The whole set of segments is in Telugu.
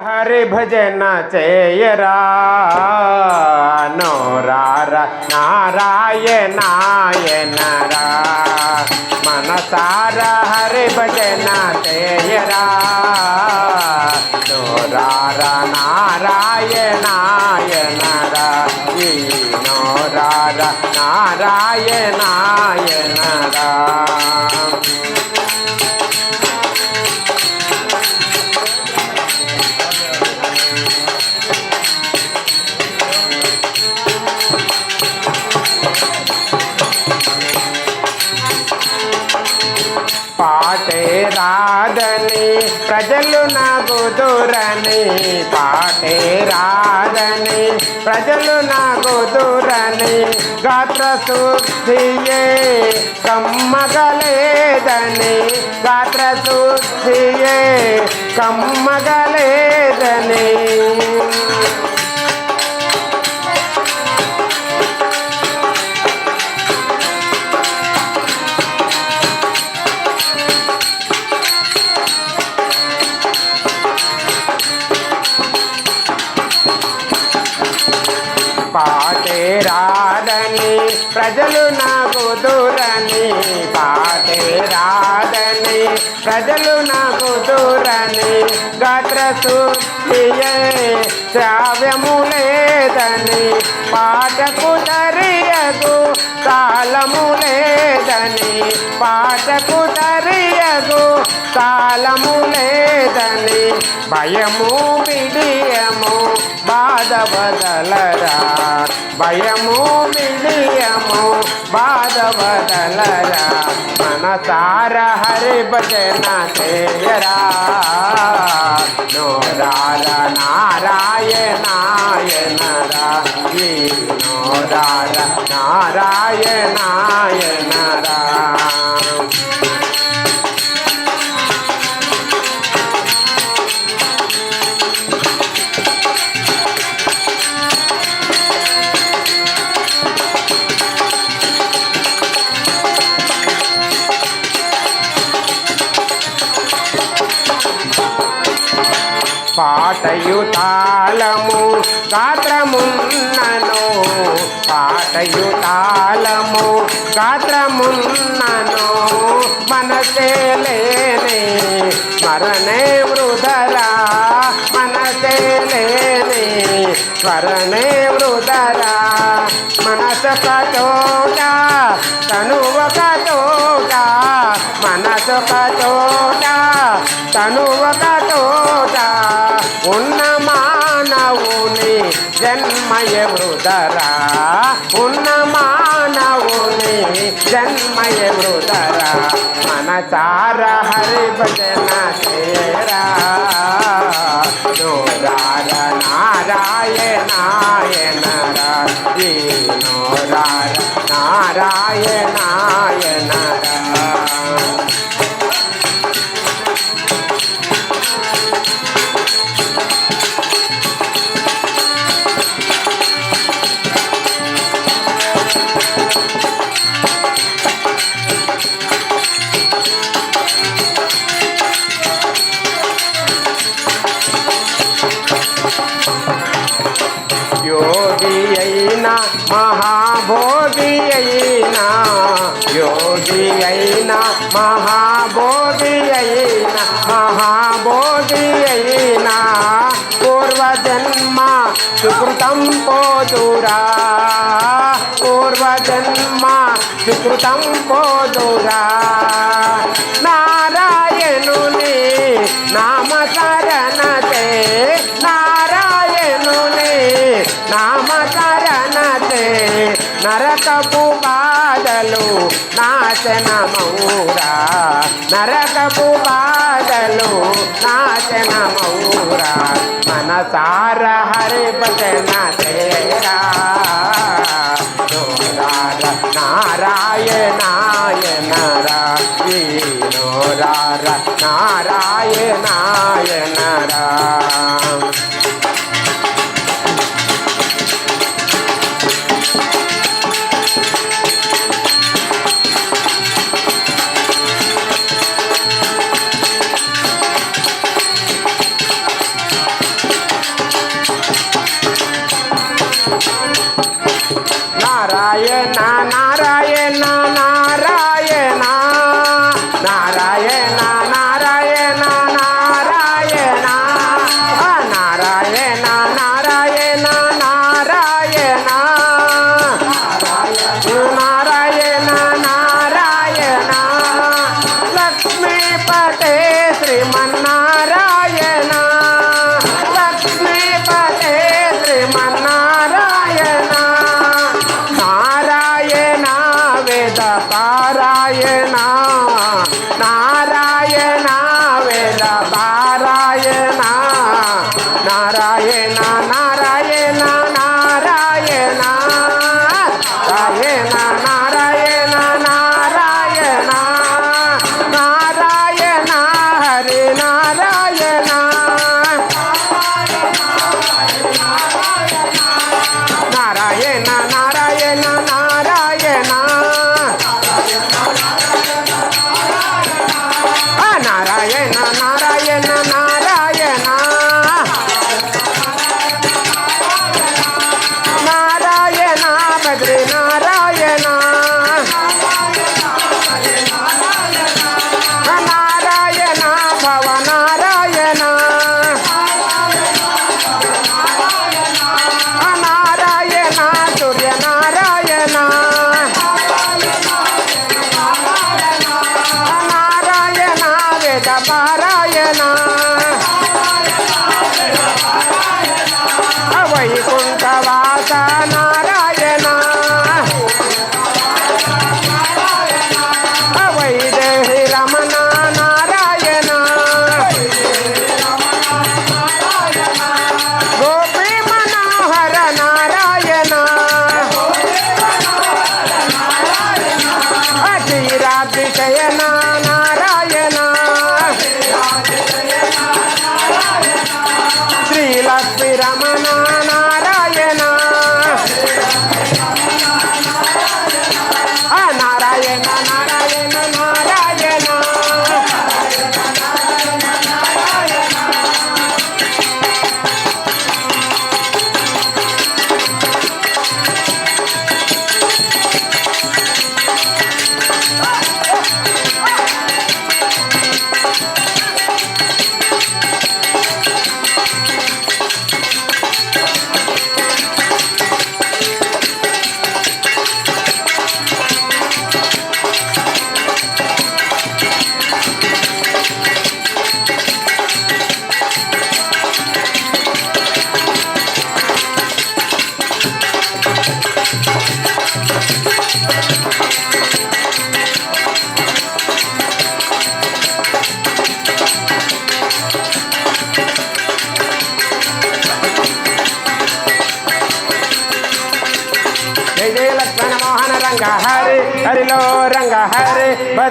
హరి భజన చేయరా నోరార నారాయణాయనరా మనసార హరి భజన చేయరా నోరార నారాయణాయనరా ఈ నోరార నారాయణాయనరా నాకు దూరని పాటే రాదని ప్రజలు నగుదురని గాత్ర శుద్ధియే కమ్మగలేదని గాత్ర శుద్ధియే కమ్మగలేదని. ప్రజలు నాకు దూరని పాటే రాదని. ప్రజలు నాకు దూరని గాత్ర శ్రావ్యము లేదని. పాటకు దరియదు కాలము లేదని. పాటకు దరియదు కాలము లేదని. భయము విడియము బాధ వదలరా. భయము విడియము బాధ వదలరా. మనసార హరి భజన చేయరా. నోరార నారాయణాయనరా ఈ నోరార నారాయణాయనరా పాటయు తాళము గాత్రమున్నను. పాటయు తాళము గాత్రమున్నను. మనసే లేని స్మరణే వృధరా. మనసే లేని స్మరణే వృధరా. మనస కటోట తనువ కటోట. మనసు కటోట తనువ ఉన్న మానవుని జన్మయ వృధరా ఉన్న మానవుని జన్మయ వృధరా మనసార హరి భజన చేరా నోరార నారాయణాయనరా ఈ నోరార నారాయణాయనరా మహాభోగి అయినా యోగి అయినా మహాబోధి అయినా మహాబోధి అయినా పూర్వజన్మ సుకృతం పోదురా పూర్వజన్మ సుకృతం పోదురా. నారాయణుని నామ నారాయణుని నరకపు బాధలు నాశనమౌరా. నరకపు బాధలు నాశనమౌరా. మనసార హరి భజన తేరా నోరార నారాయణాయనరా శ్రీమన్నా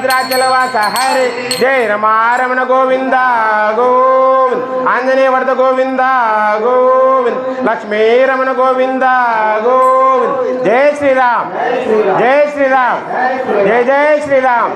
రాజ్యాల హరి. జయ రమారమణ గోవింద గోవింద్. ఆంజనేయ వరద గోవింద గోవింద్. లక్ష్మీ రమణ గోవింద గోవింద్. జయ శ్రీరామ్. జయ శ్రీరామ్. జయ జయ శ్రీరామ్.